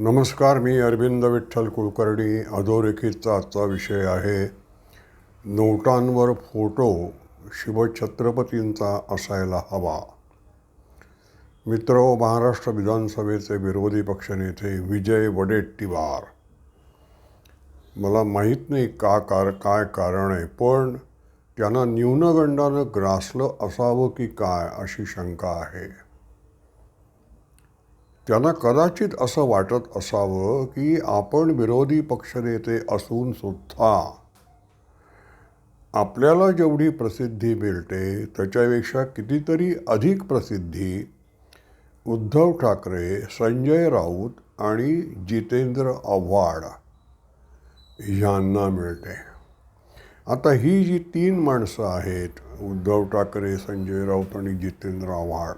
नमस्कार मी अरविंद विठ्ठल कुलकर्णी. अधोरेखितचा आजचा विषय आहे नोटांवर फोटो शिवछत्रपतींचा असायला हवा. मित्र महाराष्ट्र विधानसभेचे विरोधी पक्षनेते विजय वडेट्टीवार. मला माहीत नाही का कार काय कारण आहे पण त्यांना न्यूनगंडानं ग्रासलं असावं की काय अशी शंका आहे. त्यांना कदाचित असं वाटत असावं की आपण विरोधी पक्षनेते असून सुद्धा आपल्याला जेवढी प्रसिद्धी मिळते त्याच्यापेक्षा कितीतरी अधिक प्रसिद्धी उद्धव ठाकरे संजय राऊत आणि जितेंद्र आव्हाड यांना मिळते. आता ही जी तीन माणसं आहेत उद्धव ठाकरे संजय राऊत आणि जितेंद्र आव्हाड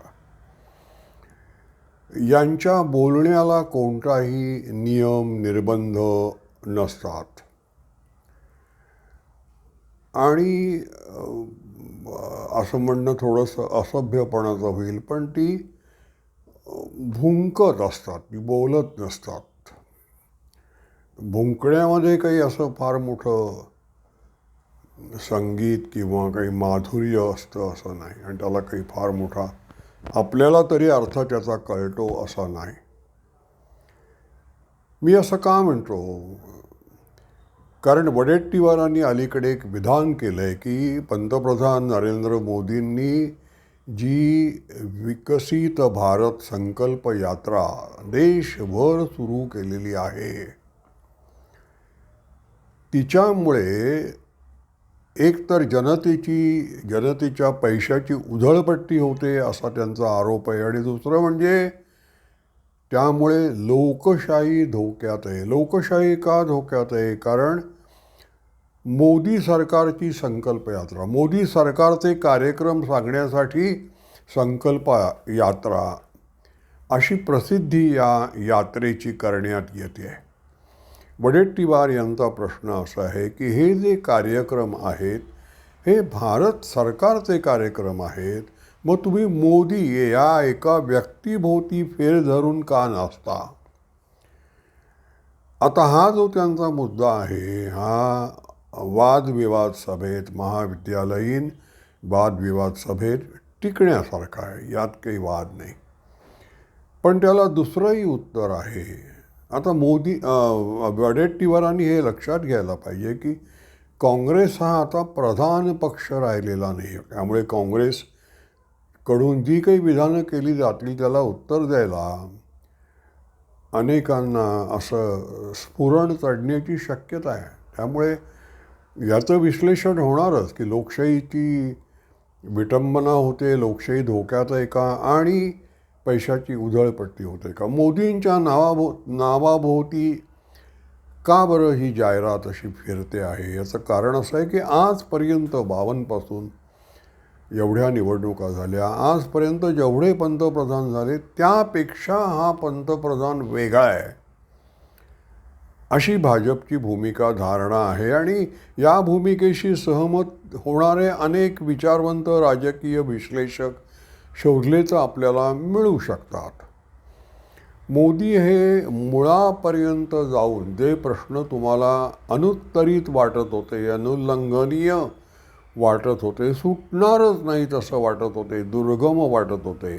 यांच्या बोलण्याला कोणताही नियम निर्बंध नसतात. आणि असं म्हणणं थोडंसं असभ्यपणाचं होईल पण ती भुंकत असतात ती बोलत नसतात. भुंकण्यामध्ये काही असं फार मोठं संगीत किंवा काही माधुर्य असतं असं नाही आणि त्याला काही फार मोठा आपल्याला तरी अर्थ त्याचा कळतो असा नाही. मी असं का म्हणतो? कारण वडेट्टीवारांनी अलीकडे एक विधान केलं आहे की पंतप्रधान नरेंद्र मोदींनी जी विकसित भारत संकल्प यात्रा देशभर सुरू केलेली आहे तिच्यामुळे एकतर जनतेची जनतेच्या पैशाची उधळपट्टी होते असा त्यांचा आरोप आहे. आणि दुसरं म्हणजे त्यामुळे लोकशाही धोक्यात आहे. लोकशाही का धोक्यात आहे? कारण मोदी सरकारची संकल्प यात्रा मोदी सरकारचे कार्यक्रम सांगण्यासाठी संकल्प यात्रा अशी प्रसिद्धी या यात्रेची करण्यात येते. वडेट्टीवार यांचा प्रश्न असा आहे की हे जे कार्यक्रम आहेत हे भारत सरकारचे कार्यक्रम आहेत मग तुम्ही मोदी या एका व्यक्तीभोवती फेर धरून का नसता आता हा जो त्यांचा मुद्दा आहे हा वादविवाद सभेत महाविद्यालयीन वादविवाद सभेत टिकण्यासारखा आहे यात काही वाद नाही. पण त्याला दुसरंही उत्तर आहे आता मोदी अ, आणि हे लक्षात घ्यायला पाहिजे की काँग्रेस हा आता प्रधान पक्ष राहिलेला नाही. त्यामुळे काँग्रेसकडून जी काही विधानं केली जातील त्याला उत्तर द्यायला अनेकांना असं स्फुरण चढण्याची शक्यता आहे. त्यामुळे याचं विश्लेषण होणारच की लोकशाहीची विटंबना होते लोकशाही धोक्यात आहे का? आणि पैशाची उधळपट्टी होते का? मोदींच्या नावाभो नावाभोवती का बरं ही जाहिरात अशी फिरते आहे? याचं कारण असं आहे की आजपर्यंत बावनपासून एवढ्या निवडणुका झाल्या. आजपर्यंत जेवढे पंतप्रधान झाले त्यापेक्षा हा पंतप्रधान वेगळा आहे. अशी भाजपची भूमिका धारणा आहे. आणि या भूमिकेशी सहमत होणारे अनेक विचारवंत राजकीय विश्लेषक शोधले तर आपल्याला मिळू शकतात. मोदी हे मुळापर्यंत जाऊन जे प्रश्न तुम्हाला अनुत्तरित वाटत होते अनुल्लंघनीय वाटत होते सुटणारच नाहीत असं वाटत होते दुर्गम वाटत होते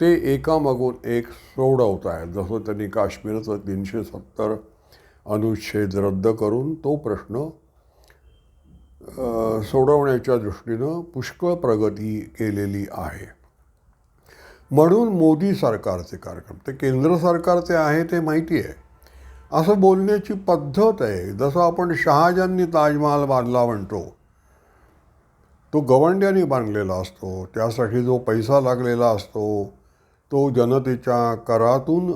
ते एकामागून एक सोडवत आहेत. जसं त्यांनी काश्मीरचं तीनशे सत्तर अनुच्छेद रद्द करून तो प्रश्न सोडवण्याच्या दृष्टीनं पुष्कळ प्रगती केलेली आहे. म्हणून मोदी सरकारचे कार्यक्रम ते केंद्र सरकारचे आहे ते माहिती आहे. असं बोलण्याची पद्धत आहे. जसं आपण शहाजांनी ताजमहाल बांधला म्हणतो तो गवंड्याने बांधलेला असतो त्यासाठी जो पैसा लागलेला असतो तो जनतेच्या करातून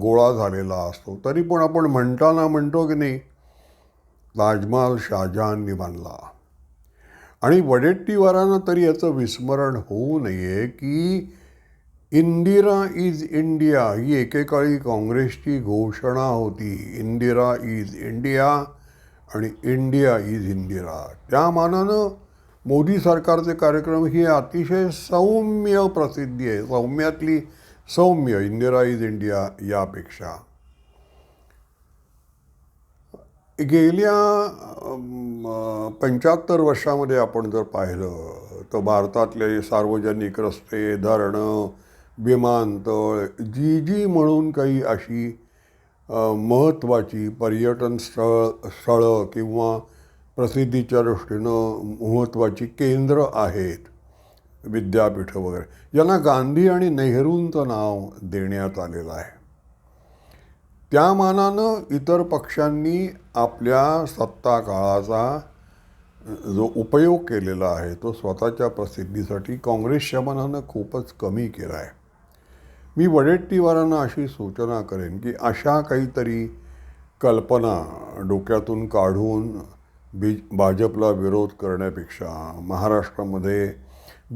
गोळा झालेला असतो. तरी पण आपण म्हणताना म्हणतो की नाही ताजमहाल शहाजहाननी बांधला. आणि वडेट्टीवारांना तरी याचं विस्मरण होऊ नये की इंदिरा इज इंडिया ही एकेकाळी काँग्रेसची घोषणा होती. इंदिरा इज इंडिया आणि इंडिया इज इंदिरा. त्या मानानं मोदी सरकारचे कार्यक्रम ही अतिशय सौम्य प्रसिद्धी आहे. सौम्यातली सौम्य इंदिरा इज इंडिया यापेक्षा. गेल्या पंच्याहत्तर वर्षामध्ये आपण जर पाहिलं तर भारतातले सार्वजनिक रस्ते धरणं विमानतळ जी जी म्हणून काही अशी महत्त्वाची पर्यटन स्थळ स्थळं किंवा प्रसिद्धीच्या दृष्टीनं महत्त्वाची केंद्र आहेत विद्यापीठं वगैरे. यांना गांधी आणि नेहरूंचं नाव देण्यात आलेलं आहे. त्या मानानं इतर पक्षांनी आपल्या सत्ता काळाचा जो उपयोग केलेला आहे तो स्वतःच्या प्रसिद्धीसाठी काँग्रेसच्या मनानं खूपच कमी केला आहे. मी वडेट्टीवारांना अशी सूचना करेन की अशा काहीतरी कल्पना डोक्यातून काढून बी भाजपला विरोध करण्यापेक्षा महाराष्ट्रामध्ये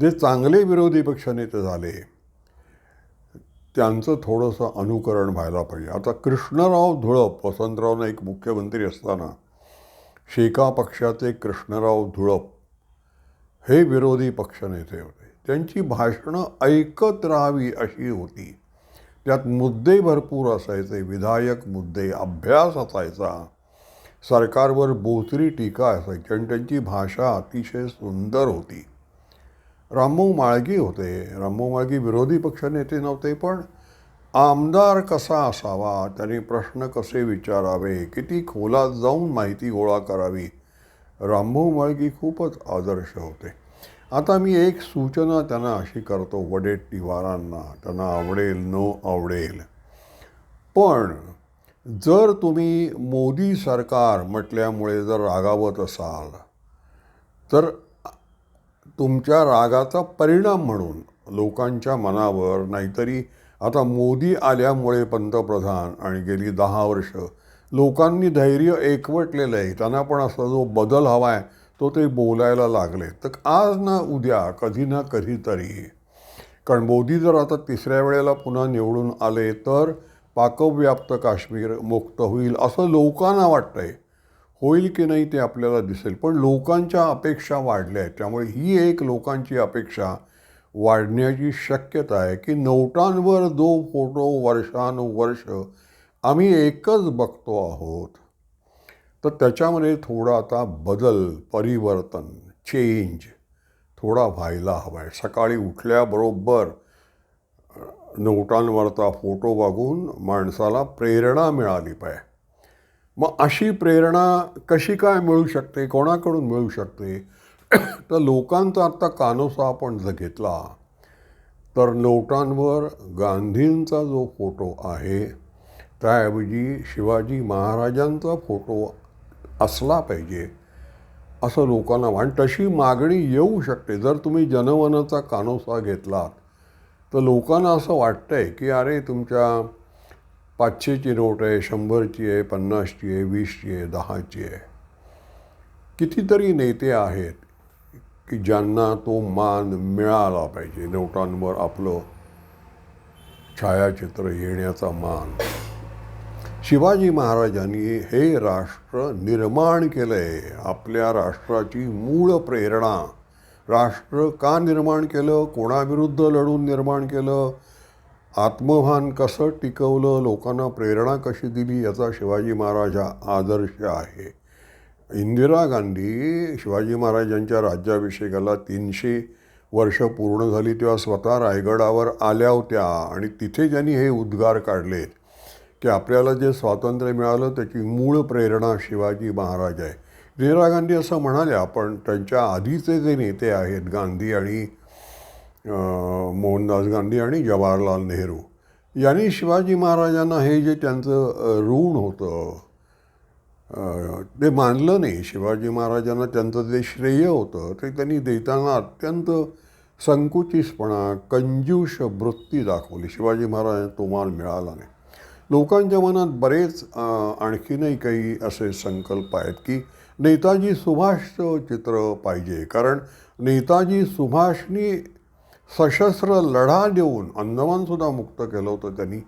जे चांगले विरोधी पक्षनेते झाले त्यांचं थोडंसं अनुकरण व्हायला पाहिजे. आता कृष्णराव धुळप वसंतराव नाईक मुख्यमंत्री असताना शेका पक्षाचे कृष्णराव धुळप हे विरोधी पक्षनेते होते. त्यांची भाषणं ऐकत राहावी अशी होती. त्यात मुद्दे भरपूर असायचे विधायक मुद्दे अभ्यास असायचा सरकारवर बोचरी टीका असायची आणि त्यांची भाषा अतिशय सुंदर होती. रामभाऊ माळगी होते. रामभाऊ माळगी विरोधी पक्षनेते नव्हते पण आमदार कसा असावा? त्याने प्रश्न कसे विचारावे? किती खोलात जाऊन माहिती गोळा करावी? रामभाऊ माळगी खूपच आदर्श होते. आता मी एक सूचना त्यांना अशी करतो वडेट्टीवारांना त्यांना आवडेल न आवडेल. पण जर तुम्ही मोदी सरकार म्हटल्यामुळे जर रागावत असाल तर तुमच्या रागाचा परिणाम म्हणून लोकांच्या मनावर नाहीतरी आता मोदी आल्यामुळे पंतप्रधान आणि गेली दहा वर्ष लोकांनी धैर्य एकवटलेलं आहे. त्यांना पण असा जो बदल हवा आहे तो ते बोलायला लागले तर आज ना उद्या कधी ना कधीतरी कारण मोदी जर आता तिसऱ्या वेळेला पुन्हा निवडून आले तर पाकव्याप्त काश्मीर मुक्त होईल असं लोकांना वाटतंय. होईल की नाही ते आपल्याला दिसेल. पण लोकांच्या अपेक्षा वाढल्या आहेत. त्यामुळे ही एक लोकांची अपेक्षा वाढण्याची शक्यता आहे की नोटांवर दो फोटो वर्षानुवर्ष आम्ही एकच बघतो आहोत तर त्याच्यामध्ये थोडा आता बदल परिवर्तन चेंज थोडा व्हायला हवा आहे. सकाळी उठल्याबरोबर नोटांवरचा फोटो बघून माणसाला प्रेरणा मिळाली पाहिजे. मग अशी प्रेरणा कशी काय मिळू शकते? कोणाकडून मिळू शकते? तर लोकांचा आत्ता कानोसा आपण जर घेतला तर नोटांवर गांधींचा जो फोटो आहे त्याऐवजी शिवाजी महाराजांचा फोटो असला पाहिजे असं लोकांना वाट तशी मागणी येऊ शकते. जर तुम्ही जनवनाचा कानोसा घेतलात तर लोकांना असं वाटतं आहे की अरे तुमच्या पाचशेची नोट आहे शंभरची आहे पन्नासची आहे वीसची आहे दहाची आहे. कितीतरी नेते आहेत की ज्यांना तो मान मिळाला पाहिजे नोटांवर आपलं छायाचित्र येण्याचा मान. शिवाजी महाराजांनी हे राष्ट्र निर्माण केलं आहे आपल्या राष्ट्राची मूळ प्रेरणा. राष्ट्र का निर्माण केलं? कोणाविरुद्ध लढून निर्माण केलं? आत्मभान कसं टिकवलं लोकांना प्रेरणा कशी दिली याचा शिवाजी महाराज हा आदर्श आहे. इंदिरा गांधी शिवाजी महाराजांच्या राज्याभिषेकाला तीनशे वर्ष पूर्ण झाली तेव्हा स्वतः रायगडावर आल्या होत्या आणि तिथे ज्यांनी हे उद्गार काढलेत की आपल्याला जे स्वातंत्र्य मिळालं त्याची मूळ प्रेरणा शिवाजी महाराज आहे. इंदिरा गांधी असं म्हणाल्या पण त्यांच्या आधीचे जे नेते आहेत गांधी आणि मोहनदास गांधी आणि जवाहरलाल नेहरू. यांनी शिवाजी महाराजांना हे जे त्यांचं ऋण होतं ते मानलं नाही. शिवाजी महाराजांना त्यांचं जे श्रेय होतं ते त्यांनी देताना अत्यंत संकुचितपणा कंजूष वृत्ती दाखवली. शिवाजी महाराजांना तो मान मिळाला नाही. लोकांच्या मनात बरेच आणखीनही काही असे संकल्प आहेत की नेताजी सुभाषचं चित्र पाहिजे. कारण नेताजी सुभाषनी सशस्त्र लढा देऊन अंदमानसुद्धा मुक्त केलं होतं त्यांनी.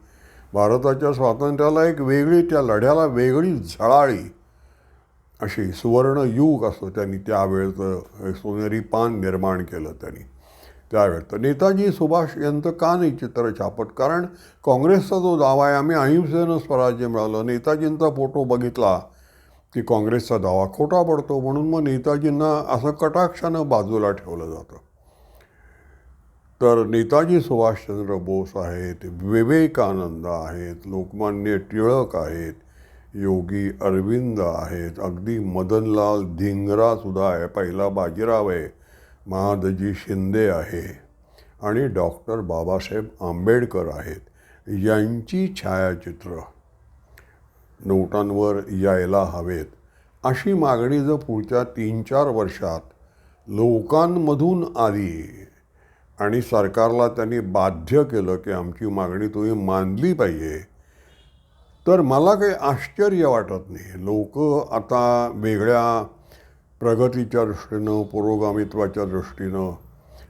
भारताच्या स्वातंत्र्याला एक वेगळी त्या लढ्याला वेगळी झळाळी अशी सुवर्ण युग असं त्यांनी त्यावेळचं सोनेरी पान निर्माण केलं त्यांनी. त्यावेळेस तर नेताजी सुभाष यांचं का नाही चित्र छापत? कारण काँग्रेसचा जो दावा आहे आम्ही अहिंसेनं स्वराज्य मिळालं नेताजींचा फोटो बघितला की काँग्रेसचा दावा खोटा पडतो म्हणून मग नेताजींना असं कटाक्षानं बाजूला ठेवलं जातं. तर नेताजी सुभाषचंद्र बोस आहेत विवेकानंद आहेत लोकमान्य टिळक आहेत योगी अरविंद आहेत अगदी मदनलाल धिंगरासुद्धा आहे पहिला बाजीराव आहे महादजी शिंदे आहे आणि डॉक्टर बाबासाहेब आंबेडकर आहेत. यांची छायाचित्र नोटांवर यायला हवेत. अशी मागणी जर पुढच्या तीन चार वर्षात लोकांमधून आली आणि सरकारला त्यांनी बाध्य केलं की आमची मागणी तुम्ही मानली पाहिजे. तर मला काही आश्चर्य वाटत नाही. लोक आता वेगळ्या प्रगतीच्या दृष्टीनं पुरोगामित्वाच्या दृष्टीनं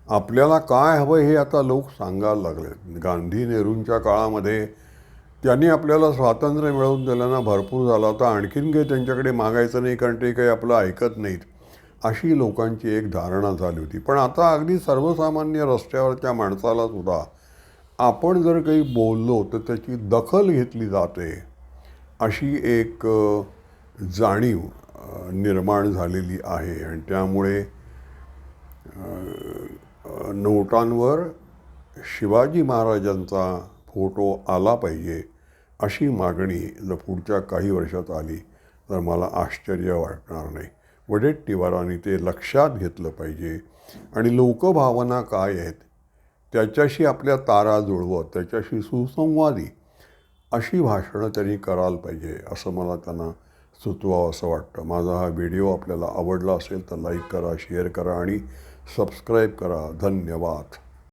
आपल्याला काय हवं हे आता लोक सांगायला लागले गांधी नेहरूंच्या काळामध्ये त्यांनी आपल्याला स्वातंत्र्य मिळवून दिल्यानं भरपूर झाला होता. आणखीन काही त्यांच्याकडे मागायचं नाही कारण ते काही आपलं ऐकत नाहीत. अशी लोकांची एक धारणा झाली होती. पण आता अगदी सर्वसामान्य रस्त्यावरच्या माणसाला सुद्धा आपण जर काही बोललो तर त्याची दखल घेतली जाते अशी एक जाणीव निर्माण झालेली आहे. आणि त्यामुळे नोटांवर शिवाजी महाराजांचा फोटो आला पाहिजे अशी मागणी जर पुढच्या काही वर्षात आली तर मला आश्चर्य वाटणार नाही. वडेट्टीवारांनी ते लक्षात घेतलं पाहिजे. आणि लोकभावना काय आहेत? त्याच्याशी आपल्या तारा जुळवत त्याच्याशी सुसंवादी अशी भाषणं त्यांनी करायला पाहिजे असं मला त्यांना सुचवावं असं वाटतं. माझा हा व्हिडिओ आपल्याला आवडला असेल तर लाईक करा शेअर करा आणि सबस्क्राईब करा. धन्यवाद.